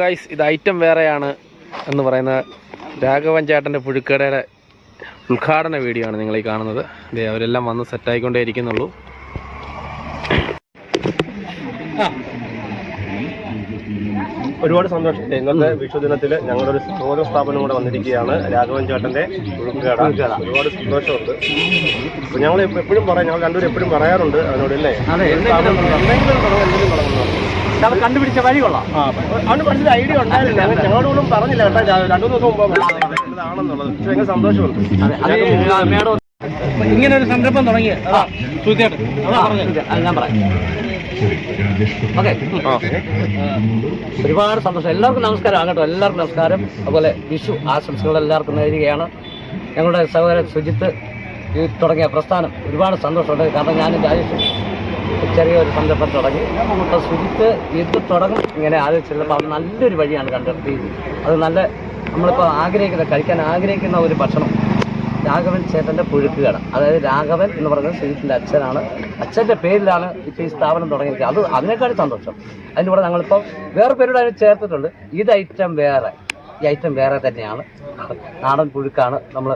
Guys ഇത് item വേറെയാണ് എന്ന് പറയുന്ന രാഘവൻ ചേട്ടന്റെ പുഴുക്കടയുടെ ഉദ്ഘാടന വീഡിയോ ആണ് നിങ്ങൾ ഈ കാണുന്നത്. അതെ അവരെല്ലാം വന്ന് സെറ്റായിക്കൊണ്ടേ ഇരിക്കുന്നുള്ളൂ. ഒരുപാട് സന്തോഷം. ഇന്നത്തെ വിഷുദിനത്തിൽ ഞങ്ങളുടെ ഒരു സഹോദര സ്ഥാപനം കൂടെ വന്നിരിക്കുകയാണ് രാഘവൻ ചേട്ടന്റെ ഉഴുക്കുകട ഒരുപാട് സന്തോഷമുണ്ട്. ഞങ്ങൾ എപ്പോഴും പറയാം ഞങ്ങൾ രണ്ടുപേരും എപ്പോഴും പറയാറുണ്ട് അതിനോട് അല്ലേ? തുടങ്ങുന്നു കണ്ടുപിടിച്ച വഴി കൊള്ളാം. അന്ന് അവന് പഠിച്ച ഐഡിയ ഉണ്ടായിരുന്നില്ല. ഞങ്ങളോടും ഞങ്ങളോടൊന്നും പറഞ്ഞില്ല കേട്ടോ രണ്ടു ദിവസം മുമ്പ് ഇതാണെന്നുള്ളത്. പക്ഷെ ഭയങ്കര സന്തോഷമുണ്ട്. ഇങ്ങനെ ഒരു സംരംഭം തുടങ്ങി ഞാൻ പറയാം ഓക്കെ. ഒരുപാട് സന്തോഷം. എല്ലാവർക്കും നമസ്കാരം. ആകട്ടോ എല്ലാവർക്കും നമസ്കാരം. അതുപോലെ വിഷു ആശംസകൾ എല്ലാവർക്കും നേരുകയാണ്. ഞങ്ങളുടെ സഹോദരൻ സുജിത്ത് ഈ തുടങ്ങിയ പ്രസ്ഥാനം ഒരുപാട് സന്തോഷമുണ്ട്. കാരണം ഞാനും രാജേഷും ചെറിയൊരു സംരംഭം തുടങ്ങി. അപ്പോൾ സുജിത്ത് ഇത് തുടങ്ങും ഇങ്ങനെ ആലോചിച്ചുള്ളപ്പോൾ അത് നല്ലൊരു വഴിയാണ് കണ്ടെത്തിയത് അത് നല്ല നമ്മളിപ്പോൾ ആഗ്രഹിക്കുന്ന കഴിക്കാൻ ആഗ്രഹിക്കുന്ന ഒരു ഭക്ഷണം രാഘവൻ ചേട്ടന്റെ പുഴുക്കുകട അതായത് രാഘവൻ എന്ന് പറയുന്നത് സുജിത്തിന്റെ അച്ഛനാണ്. അച്ഛന്റെ പേരിലാണ് ഇപ്പോൾ ഈ സ്ഥാപനം തുടങ്ങിയിരിക്കുന്നത്. അത് അതിനേക്കാൾ സന്തോഷം. അതിന്റെ കൂടെ ഞങ്ങളിപ്പോൾ വേറെ പേരോട് അതിന് ചേർത്തിട്ടുണ്ട്. ഇത് ഐറ്റം വേറെ. ഈ ഐറ്റം വേറെ തന്നെയാണ്. നാടൻ പുഴുക്കാണ് നമ്മൾ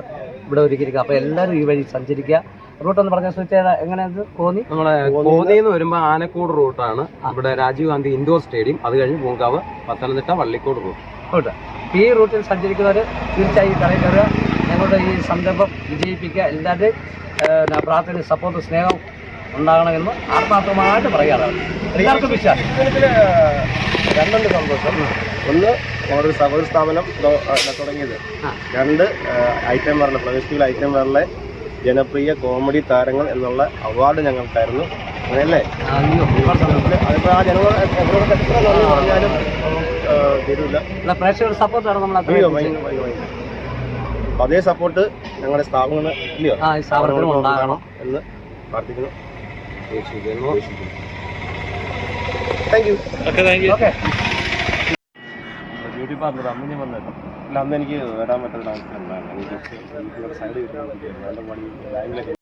ഇവിടെ ഒരുക്കിയിരിക്കുക അപ്പോൾ എല്ലാവരും ഈ വഴി സഞ്ചരിക്കുക. റൂട്ടെന്ന് പറഞ്ഞ സുചേത എങ്ങനെയാണ് കോന്നി? നമ്മളെ കോന്നിന്ന് വരുമ്പോൾ ആനക്കോട് റൂട്ടാണ്. ഇവിടെ രാജീവ് ഗാന്ധി ഇൻഡോർ സ്റ്റേഡിയം. അത് കഴിഞ്ഞ് പൂങ്കാവ് പത്തനംതിട്ട വള്ളിക്കോട് റൂട്ട്. റൂട്ട്. ഈ റൂട്ടിൽ സഞ്ചരിക്കുന്നവർ തീർച്ചയായും കടയിൽ കയറുക. ഞങ്ങളുടെ ഈ സംരംഭം വിജയിപ്പിക്കുക. എല്ലാവരുടെയും പ്രാർത്ഥന സപ്പോർട്ട് സ്നേഹം ഉണ്ടാകണമെന്ന് ആത്മാർത്ഥമായിട്ട് പറയുകയാണ് എല്ലാവർക്കും വിശ്വാസം. ഇതിൽ രണ്ടുണ്ട് സന്തോഷം. ഒന്ന് ഞങ്ങളുടെ സഹോദര സ്ഥാപനം തുടങ്ങിയത്. രണ്ട് ഐറ്റം വേറിലെ പ്രവേശിക്കുന്ന ഐറ്റം വേറിലെ ജനപ്രിയ കോമഡി താരങ്ങൾ എന്നുള്ള അവാർഡ് ഞങ്ങൾക്കായിരുന്നു. അങ്ങനെയല്ലേ? ആ ജനങ്ങൾ എവരോട് എത്ര നന്ദി പറഞ്ഞാലും ആ, തരൂല. അല്ല പ്രേക്ഷകരുടെ സപ്പോർട്ടാണ് നമ്മൾ അയ്യോ. അപ്പൊ അതേ സപ്പോർട്ട് ഞങ്ങളുടെ സ്ഥാപനങ്ങൾ ഇല്ലയോ? സ്ഥാപനത്തിനും ഉണ്ടാകണം. എന്ന് പ്രാർത്ഥിക്കുന്നു. Thank you okay beauty parlour Ammini വന്നേക്കാം. അല്ല അന്ന് എനിക്ക് വരാൻ പറ്റുന്ന അവസ്ഥ ഉണ്ടായിരുന്നു. എനിക്ക് ബ്യൂട്ടിയുടെ സൈഡ് നല്ല പണി ലൈവിലൊക്കെ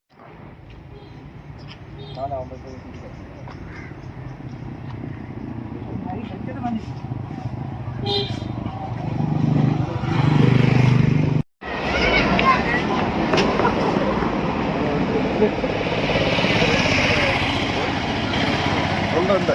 ഉണ്ട് ഉണ്ട്.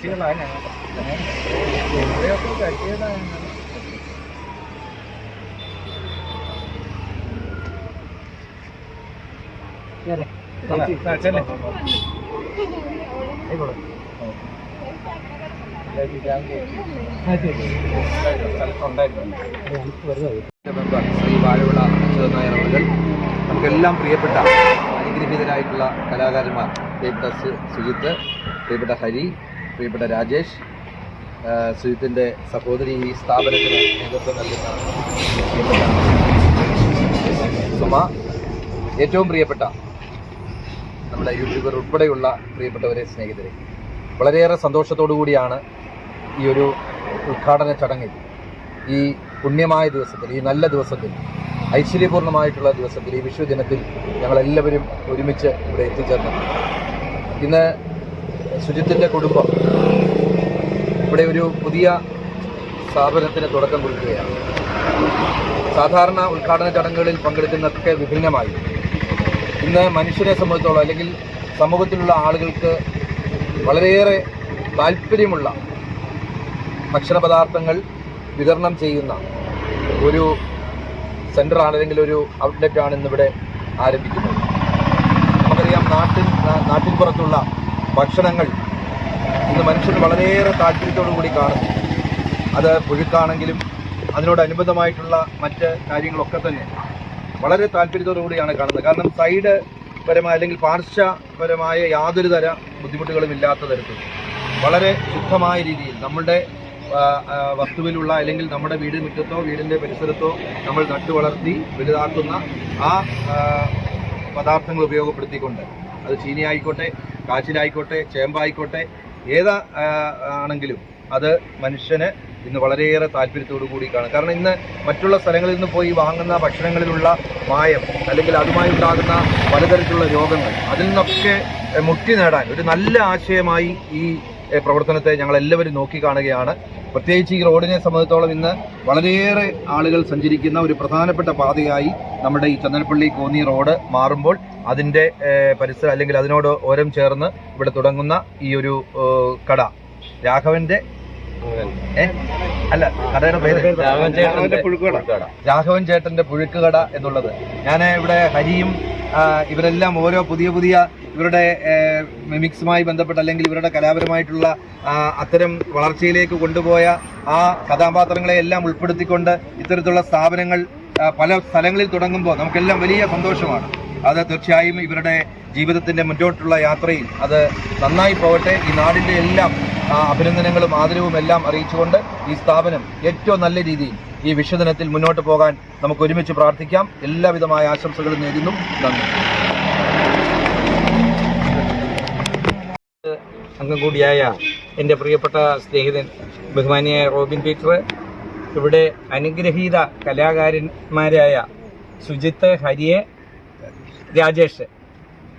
നമ്മൾ അമ്പലം എന്നാണല്ലോ പറയുന്നത് മെമ്പർ ശ്രീ വാഴവിള അച്യുതൻ നായർ അവർ നമുക്കെല്ലാം പ്രിയപ്പെട്ട അനുഗ്രഹീതരായിട്ടുള്ള കലാകാരന്മാർ പ്രിയപ്പെട്ട സു- സുജിത്ത് പ്രിയപ്പെട്ട ഹരി പ്രിയപ്പെട്ട രാജേഷ് സുജിത്തിന്റെ സഹോദരി ഈ സ്ഥാപനത്തിന് നേതൃത്വം നൽകുന്ന സുമ ഏറ്റവും പ്രിയപ്പെട്ട നമ്മുടെ യൂട്യൂബർ ഉൾപ്പെടെയുള്ള പ്രിയപ്പെട്ടവരെ സ്നേഹിതരെ വളരെയേറെ സന്തോഷത്തോടു കൂടിയാണ് ഈ ഒരു ഉദ്ഘാടന ചടങ്ങിൽ ഈ പുണ്യമായ ദിവസത്തിൽ ഈ നല്ല ദിവസത്തിൽ ഐശ്വര്യപൂർണമായിട്ടുള്ള ദിവസത്തിൽ ഈ വിശ്വദിനത്തിൽ ദിനത്തിൽ ഞങ്ങളെല്ലാവരും ഒരുമിച്ച് ഇവിടെ എത്തിച്ചേർന്നു ഇന്ന് സുജിത്തിന്റെ കുടുംബം ഇവിടെ ഒരു പുതിയ സ്ഥാപനത്തിന് തുടക്കം കുറിക്കുകയാണ്. സാധാരണ ഉദ്ഘാടന ചടങ്ങുകളിൽ പങ്കെടുക്കുന്നതൊക്കെ വിഭിന്നമായി. ഇന്ന് മനുഷ്യരെ സംബന്ധിച്ചോളം അല്ലെങ്കിൽ സമൂഹത്തിലുള്ള ആളുകൾക്ക് വളരെയേറെ താല്പര്യമുള്ള ഭക്ഷണ പദാർത്ഥങ്ങൾ വിതരണം ചെയ്യുന്ന ഒരു സെന്ററാണ് അല്ലെങ്കിൽ ഒരു ഔട്ട്ലെറ്റാണ് ഇന്നിവിടെ ആരംഭിക്കുന്നത്. നമുക്കറിയാം നാട്ടിൻ നാട്ടിൻ നാട്ടിൻപുറത്തുള്ള ഭക്ഷണങ്ങൾ ഇന്ന് മനുഷ്യർ വളരെയേറെ താല്പര്യത്തോടു കൂടി കാണുന്നു. അത് പുഴുക്കാണെങ്കിലും അതിനോടനുബന്ധമായിട്ടുള്ള മറ്റ് കാര്യങ്ങളൊക്കെ തന്നെ വളരെ താല്പര്യത്തോടു കൂടിയാണ് കാണുന്നത്. കാരണം സൈഡ് പരമായ അല്ലെങ്കിൽ പാർശ്വപരമായ യാതൊരു തര ബുദ്ധിമുട്ടുകളും ഇല്ലാത്ത തരത്തിൽ വളരെ ശുദ്ധമായ രീതിയിൽ നമ്മളുടെ വസ്തുവിലുള്ള അല്ലെങ്കിൽ നമ്മുടെ വീട് മുറ്റത്തോ വീടിന്റെ പരിസരത്തോ നമ്മൾ നട്ടു വളർത്തി വലുതാക്കുന്ന ആ പദാർത്ഥങ്ങൾ ഉപയോഗപ്പെടുത്തിക്കൊണ്ട് അത് ചീനി ആയിക്കോട്ടെ കാച്ചിലായിക്കോട്ടെ ചേമ്പായിക്കോട്ടെ ഏതാ ആണെങ്കിലും അത് മനുഷ്യന് ഇന്ന് വളരെയേറെ താല്പര്യത്തോടു കൂടി കാണും കാരണം ഇന്ന് മറ്റുള്ള സ്ഥലങ്ങളിൽ നിന്ന് പോയി വാങ്ങുന്ന ഭക്ഷണങ്ങളിലുള്ള മായം അല്ലെങ്കിൽ അതുമായി ഉണ്ടാകുന്ന പലതരത്തിലുള്ള രോഗങ്ങൾ അതിൽ നിന്നൊക്കെ മുക്തി നേടാൻ ഒരു നല്ല ആശയമായി ഈ പ്രവർത്തനത്തെ ഞങ്ങൾ എല്ലാവരും നോക്കിക്കാണുകയാണ് പ്രത്യേകിച്ച് ഈ റോഡിനെ സംബന്ധിച്ചോളം ഇന്ന് വളരെയേറെ ആളുകൾ സഞ്ചരിക്കുന്ന ഒരു പ്രധാനപ്പെട്ട പാതയായി നമ്മുടെ ഈ ചന്ദനപ്പള്ളി കോന്നി റോഡ് മാറുമ്പോൾ അതിന്റെ പരിസരം അല്ലെങ്കിൽ അതിനോട് ഓരം ചേർന്ന് ഇവിടെ തുടങ്ങുന്ന ഈ ഒരു കട രാഘവന്റെ ഏ? അല്ല കടയുടെ പേര്. പുഴുക്കുകട. രാഘവൻ ചേട്ടന്റെ പുഴുക്ക് കട എന്നുള്ളത്. ഞാൻ ഇവിടെ ഹരിയും ഇവരെല്ലാം ഓരോ പുതിയ പുതിയ ഇവരുടെ മിമിക്സുമായി ബന്ധപ്പെട്ട് അല്ലെങ്കിൽ ഇവരുടെ കലാപരമായിട്ടുള്ള അത്തരം വളർച്ചയിലേക്ക് കൊണ്ടുപോയ ആ കഥാപാത്രങ്ങളെ എല്ലാം ഉൾപ്പെടുത്തിക്കൊണ്ട് ഇത്തരത്തിലുള്ള സ്ഥാപനങ്ങൾ പല സ്ഥലങ്ങളിൽ തുടങ്ങുമ്പോൾ നമുക്കെല്ലാം വലിയ സന്തോഷമാണ്. അത് തീർച്ചയായും ഇവരുടെ ജീവിതത്തിന്റെ മുന്നോട്ടുള്ള യാത്രയിൽ അത് നന്നായി പോകട്ടെ. ഈ നാടിന്റെ എല്ലാം അഭിനന്ദനങ്ങളും ആദരവും എല്ലാം അറിയിച്ചുകൊണ്ട് ഈ സ്ഥാപനം ഏറ്റവും നല്ല രീതിയിൽ ഈ വിഷുദിനത്തിൽ മുന്നോട്ട് പോകാൻ നമുക്ക് ഒരുമിച്ച് പ്രാർത്ഥിക്കാം. എല്ലാവിധമായ ആശംസകളും നേരുന്നു. നന്ദി. അംഗം കൂടിയായ എന്റെ പ്രിയപ്പെട്ട സ്നേഹിതൻ ബഹുമാനിയായ റോബിൻ പീറ്റർ ഇവിടെ അനുഗ്രഹീത കലാകാരന്മാരായ സുജിത്ത് ഹരിയെ രാജേഷ്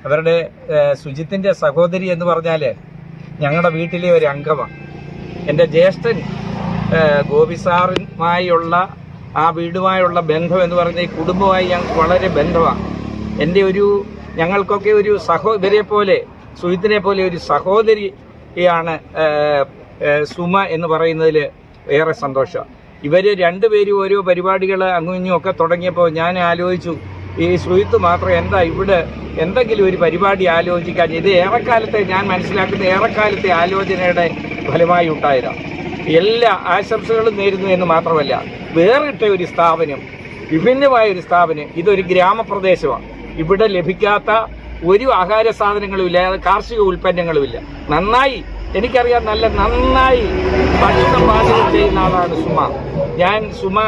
അവരുടെ സുജിത്തിന്റെ സഹോദരി എന്ന് പറഞ്ഞാൽ ഞങ്ങളുടെ വീട്ടിലെ ഒരു അംഗമാണ്. എന്റെ ജ്യേഷ്ഠൻ ഗോപിസാറുമായുള്ള ഗോപി സാറുമായുള്ള ആ വീടുമായുള്ള ബന്ധം എന്ന് പറഞ്ഞാൽ ഈ കുടുംബമായി ഞങ്ങൾക്ക് വളരെ ബന്ധമാണ്. എന്റെ ഒരു ഞങ്ങൾക്കൊക്കെ ഒരു സഹോദരിയെ പോലെ സുജിത്തിനെ പോലെ ഒരു സഹോദരിയാണ് സുമ എന്ന് പറയുന്നതിൽ ഏറെ സന്തോഷം. ഇവർ രണ്ടുപേരും ഓരോ പരിപാടികൾ അങ്ങും ഇങ്ങും ഒക്കെ തുടങ്ങിയപ്പോൾ ഞാൻ ആലോചിച്ചു ഈ സുഹിത്ത് മാത്രം എന്താ ഇവിടെ എന്തെങ്കിലും ഒരു പരിപാടി ആലോചിക്കാൻ? ഇത് ഏറെക്കാലത്തെ ഞാൻ മനസ്സിലാക്കുന്ന ഏറെക്കാലത്തെ ആലോചനയുടെ ഫലമായി ഉണ്ടായതാണ് എല്ലാ ആശംസകളും നേരുന്നു എന്ന് മാത്രമല്ല വേറിട്ട ഒരു സ്ഥാപനം വിഭിന്നമായ ഒരു സ്ഥാപനം ഇതൊരു ഗ്രാമപ്രദേശമാണ്. ഇവിടെ ലഭിക്കാത്ത ഒരു ആഹാര സാധനങ്ങളും ഇല്ല കാർഷിക ഉൽപ്പന്നങ്ങളുമില്ല നന്നായി എനിക്കറിയാം നല്ല നന്നായി ഭക്ഷണം പാചകം ചെയ്യുന്ന ആളാണ് സുമ. ഞാൻ സുമ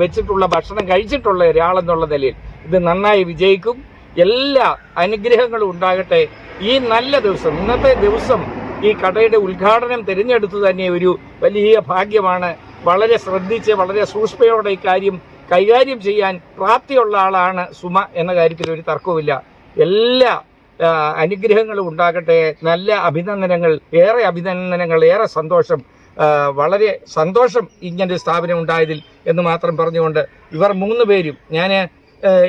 വെച്ചിട്ടുള്ള ഭക്ഷണം കഴിച്ചിട്ടുള്ള ഒരാളെന്നുള്ള നിലയിൽ ഇത് നന്നായി വിജയിക്കും. എല്ലാ അനുഗ്രഹങ്ങളും ഉണ്ടാകട്ടെ. ഈ നല്ല ദിവസം ഇന്നത്തെ ദിവസം ഈ കടയുടെ ഉദ്ഘാടനം തിരഞ്ഞെടുത്തു തന്നെ ഒരു വലിയ ഭാഗ്യമാണ്. വളരെ ശ്രദ്ധിച്ച് വളരെ സൂക്ഷ്മയോടെ ഈ കാര്യം കൈകാര്യം ചെയ്യാൻ പ്രാപ്തിയുള്ള ആളാണ് സുമ എന്ന കാര്യത്തിൽ ഒരു തർക്കവുമില്ല. എല്ലാ ആ, അനുഗ്രഹങ്ങളും ഉണ്ടാകട്ടെ. നല്ല അഭിനന്ദനങ്ങൾ ഏറെ അഭിനന്ദനങ്ങൾ ഏറെ സന്തോഷം വളരെ സന്തോഷം ഇങ്ങനൊരു സ്ഥാപനം ഉണ്ടായതിൽ എന്ന് മാത്രം പറഞ്ഞുകൊണ്ട് ഇവർ മൂന്ന് പേരും ഞാൻ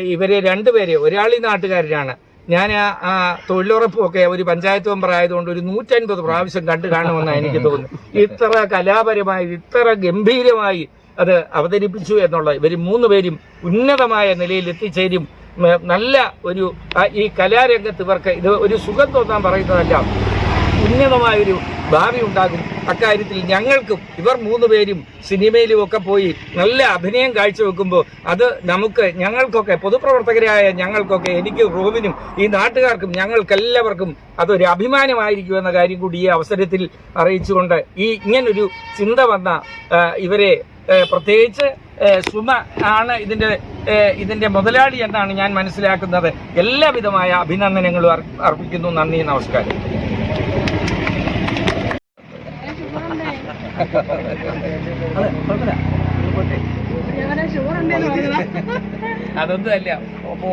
ഇവരെ രണ്ടുപേരെ ഒരാൾ ഈ നാട്ടുകാരനാണ് ഞാൻ ആ തൊഴിലുറപ്പുമൊക്കെ ഒരു പഞ്ചായത്ത് മെമ്പർ ആയതുകൊണ്ട് ഒരു നൂറ്റൻപത് പ്രാവശ്യം കണ്ടു കാണുമെന്നാണ് എനിക്ക് തോന്നുന്നു ഇത്ര കലാപരമായി ഇത്ര ഗംഭീരമായി അത് അവതരിപ്പിച്ചു എന്നുള്ള ഇവർ മൂന്ന് പേരും ഉന്നതമായ നിലയിൽ എത്തിച്ചേരും നല്ല ഒരു ഈ കലാരംഗത്ത് ഇവർക്ക് ഇത് ഒരു സുഖം തോന്നാൻ പറയുന്നതല്ല. ഉന്നതമായൊരു ഭാവി ഉണ്ടാകും. അക്കാര്യത്തിൽ ഞങ്ങൾക്കും ഇവർ മൂന്ന് പേരും സിനിമയിലും ഒക്കെ പോയി നല്ല അഭിനയം കാഴ്ചവെക്കുമ്പോൾ അത് നമുക്ക് ഞങ്ങൾക്കൊക്കെ പൊതുപ്രവർത്തകരായ ഞങ്ങൾക്കൊക്കെ എനിക്ക് റോബിനും ഈ നാട്ടുകാർക്കും ഞങ്ങൾക്കെല്ലാവർക്കും അതൊരു അഭിമാനമായിരിക്കും എന്ന കാര്യം കൂടി ഈ അവസരത്തിൽ അറിയിച്ചുകൊണ്ട് ഈ ഇങ്ങനൊരു ചിന്ത വന്ന ഇവരെ പ്രത്യേകിച്ച് സുമ ആണ് ഇതിന്റെ ഏ, ഇതിന്റെ മുതലാളി എന്നാണ് ഞാൻ മനസ്സിലാക്കുന്നത്. എല്ലാവിധമായ അഭിനന്ദനങ്ങളും അർപ്പിക്കുന്നു. നന്ദി നമസ്കാരം. അതൊന്നും അല്ല അപ്പൊ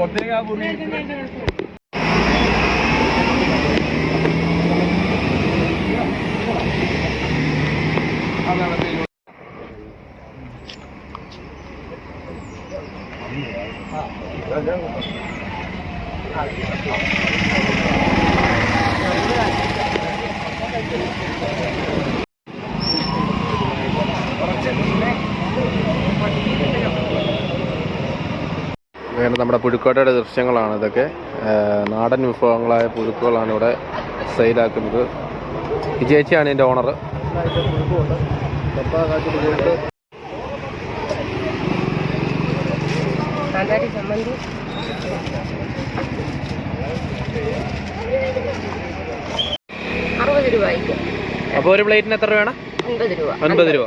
വേണ്ട നമ്മുടെ പുഴുക്കോട്ടയുടെ ദൃശ്യങ്ങളാണ് ഇതൊക്കെ. നാടൻ വിഭവങ്ങളായ പുഴുക്കുകളാണ് ഇവിടെ സെയിലാക്കുന്നത് ഈ ചേച്ചിയാണ് എന്റെ ഓണർ അപ്പോൾ ഒരു പ്ലേറ്റിന് എത്ര രൂപയാണ്? അൻപത് രൂപ.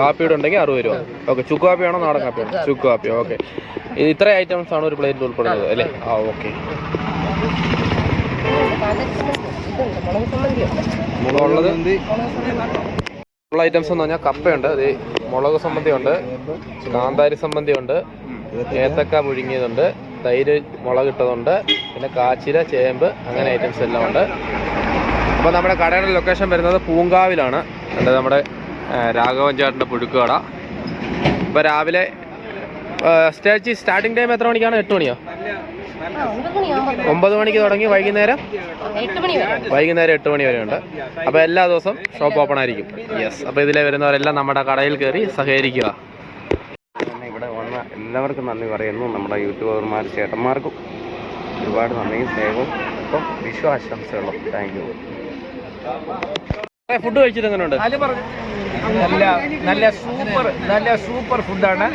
കാപ്പിയുടെ ഉണ്ടെങ്കിൽ അറുപത് രൂപ. ഓക്കെ ചുക്ക് കാപ്പിയാണോ നാടൻ കാപ്പിയാണോ? ചുക്ക് കാപ്പി ഓക്കെ. ഇത്ര ഐറ്റംസ് ആണ് ഒരു പ്ലേറ്റിൽ ഉൾപ്പെടുന്നത് അല്ലേ? ആ ഓക്കെ. ഉള്ളത് ഉള്ള ഐറ്റംസ് എന്ന് പറഞ്ഞാൽ കപ്പയുണ്ട് അത് മുളക് സംബന്ധിയുണ്ട് കാന്താരി സംബന്ധിയുണ്ട് ഏത്തക്ക പുഴുങ്ങിയതുണ്ട് തൈര് മുളകിട്ടതുണ്ട് പിന്നെ കാച്ചില ചേമ്പ് അങ്ങനെ ഐറ്റംസ് എല്ലാം ഉണ്ട്. അപ്പോൾ നമ്മുടെ കടയുടെ ലൊക്കേഷൻ വരുന്നത് പൂങ്കാവിലാണ്. ഉണ്ട് നമ്മുടെ രാഘവൻ ചേട്ടന്റെ പുഴുക്കുകട ഇപ്പോൾ രാവിലെ സ്റ്റേജ് സ്റ്റാർട്ടിംഗ് ടൈം എത്ര മണിക്കാണ്? എട്ട് മണിയോ? ഒമ്പത് മണിക്ക് തുടങ്ങി വൈകുന്നേരം? വൈകുന്നേരം എട്ട് മണി വരെ ഉണ്ട് അപ്പോൾ എല്ലാ ദിവസവും ഷോപ്പ് ഓപ്പൺ ആയിരിക്കും. യെസ് അപ്പോൾ ഇതിലെ വരുന്നവരെല്ലാം നമ്മുടെ കടയിൽ കയറി സഹകരിക്കുക. ഇവിടെ വന്ന എല്ലാവർക്കും നന്ദി പറയുന്നു. നമ്മുടെ യൂട്യൂബർമാർ ചേട്ടന്മാർക്കും ഒരുപാട് നന്ദിയും സ്നേഹവും അപ്പം വിശ്വാശംസകളും. താങ്ക് യു ഫുഡ് കഴിച്ചിട്ട് എങ്ങനെയുണ്ട് നല്ല നല്ല സൂപ്പർ നല്ല സൂപ്പർ ഫുഡാണ്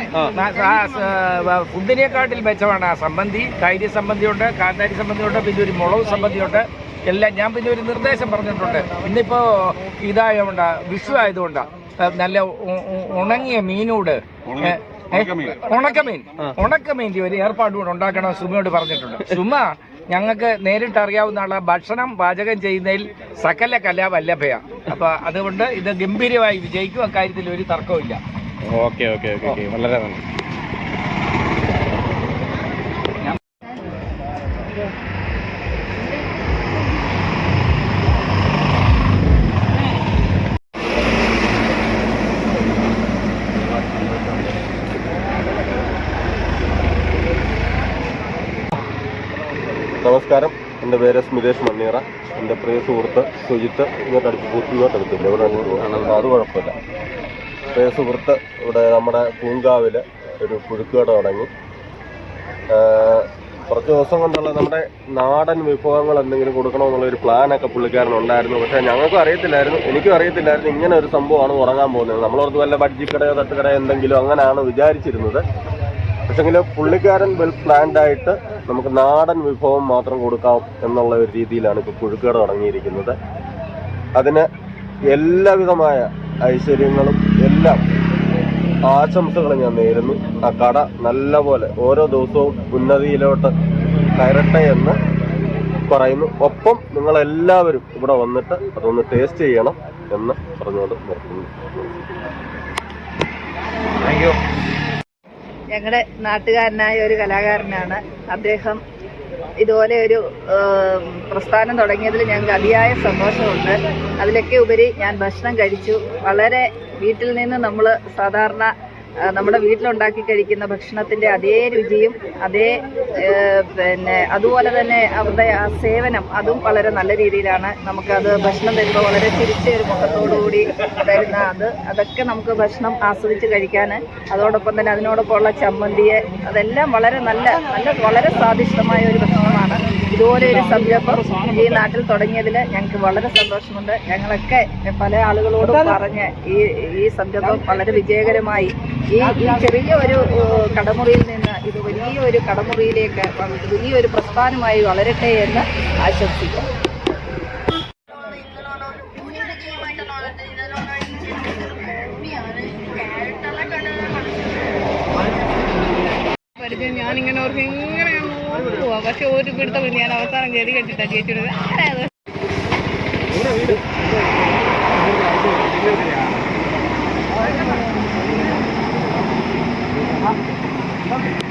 ഫുഡിനെക്കാട്ടിൽ മെച്ചമാണ് ആ സംബന്ധി. തൈര് സംബന്ധിയുണ്ട് കാന്താരി സംബന്ധിയുണ്ട് പിന്നെ ഒരു മുളക് സംബന്ധിയുണ്ട്. എല്ലാം ഞാൻ പിന്നെ ഒരു നിർദ്ദേശം പറഞ്ഞിട്ടുണ്ട്. ഇന്നിപ്പോ ഇതായതുകൊണ്ട് വിഷു ആയതുകൊണ്ട് നല്ല ഉണങ്ങിയ മീനോട്. ഉണക്കമീൻ. ഉണക്കമീന്റെ ഒരു ഏർപ്പാട് കൂടെ ഉണ്ടാക്കണം സുമയോട് പറഞ്ഞിട്ടുണ്ട്. സുമ ഞങ്ങൾക്ക് നേരിട്ട് അറിയാവുന്നതാണ് ഭക്ഷണം പാചകം ചെയ്യുന്നതിൽ സകല കലാവല്ലഭയാണ് അപ്പൊ അതുകൊണ്ട് ഇത് ഗംഭീരമായി വിജയിക്കും അക്കാര്യത്തിൽ ഒരു തർക്കവും ഇല്ല ഓക്കെ ഓക്കെ ഓക്കെ. വളരെ നന്ദി. നമസ്കാരം. എന്റെ പേര് സ്മിതേഷ് മണ്ണീറ. എന്റെ പ്രിയ സുഹൃത്ത് സുജിത്ത് ഇങ്ങോട്ട് അടുത്ത് ഇങ്ങോട്ട് അടുത്തില്ല ഇവിടെ അടുത്ത് അത് കുഴപ്പമില്ല. പ്രിയ സുഹൃത്ത് ഇവിടെ നമ്മുടെ പൂങ്കാവിൽ ഒരു പുഴുക്കുകട തുടങ്ങി. കുറച്ച് ദിവസം കൊണ്ടുള്ള നമ്മുടെ നാടൻ വിഭവങ്ങൾ എന്തെങ്കിലും കൊടുക്കണമെന്നുള്ള ഒരു പ്ലാനൊക്കെ പുള്ളിക്കാരൻ ഉണ്ടായിരുന്നു. പക്ഷേ ഞങ്ങൾക്കും അറിയത്തില്ലായിരുന്നു. എനിക്കും അറിയത്തില്ലായിരുന്നു ഇങ്ങനെ ഒരു സംഭവമാണ് ഉറങ്ങാൻ പോകുന്നത്. നമ്മളോർത്ത് വല്ല ബഡ്ജിക്കടയോ തട്ടുകടയോ എന്തെങ്കിലും അങ്ങനെയാണ് വിചാരിച്ചിരുന്നത്. പക്ഷെങ്കിൽ പുള്ളിക്കാരൻ വെൽ പ്ലാൻഡ് ആയിട്ട് നമുക്ക് നാടൻ വിഭവം മാത്രം കൊടുക്കാം എന്നുള്ള ഒരു രീതിയിലാണ് ഇപ്പോൾ പുഴുക്കട തുടങ്ങിയിരിക്കുന്നത്. അതിന് എല്ലാവിധമായ ഐശ്വര്യങ്ങളും എല്ലാം ആശംസകൾ ഞാൻ നേരുന്നു. ആ കട നല്ലപോലെ ഓരോ ദിവസവും ഉന്നതിയിലോട്ട് കയറട്ടെ എന്ന് പറയുന്നു. ഒപ്പം നിങ്ങളെല്ലാവരും ഇവിടെ വന്നിട്ട് അതൊന്ന് ടേസ്റ്റ് ചെയ്യണം എന്ന് പറഞ്ഞുകൊണ്ട് നിർത്തുന്നു. താങ്ക് യു ഞങ്ങളുടെ നാട്ടുകാരനായ ഒരു കലാകാരനാണ്. അദ്ദേഹം ഇതുപോലെ ഒരു പ്രസ്ഥാനം തുടങ്ങിയതിൽ ഞങ്ങൾക്ക് അതിയായ സന്തോഷമുണ്ട്. അതിലൊക്കെ ഉപരി ഞാൻ ഭക്ഷണം കഴിച്ചു. വളരെ വീട്ടിൽ നിന്ന് നമ്മൾ സാധാരണ നമ്മുടെ വീട്ടിലുണ്ടാക്കി കഴിക്കുന്ന ഭക്ഷണത്തിന്റെ അതേ രുചിയും അതേ പിന്നെ അതുപോലെ തന്നെ അവരുടെ ആ സേവനം അതും വളരെ നല്ല രീതിയിലാണ്. നമുക്കത് ഭക്ഷണം തരുമ്പോൾ വളരെ ചിരിച്ച ഒരു മുഖത്തോടുകൂടി തരുന്ന അത്. അതൊക്കെ നമുക്ക് ഭക്ഷണം ആസ്വദിച്ച് കഴിക്കാൻ അതോടൊപ്പം തന്നെ അതിനോടൊപ്പമുള്ള ചമ്മന്തിയെ അതെല്ലാം വളരെ നല്ല നല്ല വളരെ സ്വാദിഷ്ടമായ ഒരു ഭക്ഷണമാണ്. ഇതുപോലെ ഒരു സംരംഭം ഈ നാട്ടിൽ തുടങ്ങിയതിൽ ഞങ്ങൾക്ക് വളരെ സന്തോഷമുണ്ട്. ഞങ്ങളൊക്കെ പല ആളുകളോടും പറഞ്ഞ് ഈ ഈ സംരംഭം വളരെ വിജയകരമായി ഈ ഈ ചെറിയ ഒരു കടമുറിയിൽ നിന്ന് ഇത് വലിയ ഒരു കടമുറിയിലേക്ക് വലിയൊരു പ്രസ്ഥാനമായി വളരട്ടെ എന്ന് ആശംസിക്കാം ഞാനിങ്ങനെ ഓർക്കും ഇങ്ങനെ പോവാ പക്ഷെ ഒരു പിടുത്തം ഞാൻ അവസാനം ഗതി കെട്ടിട്ടാ ചേച്ചിയുടെ ആരാത് Thank.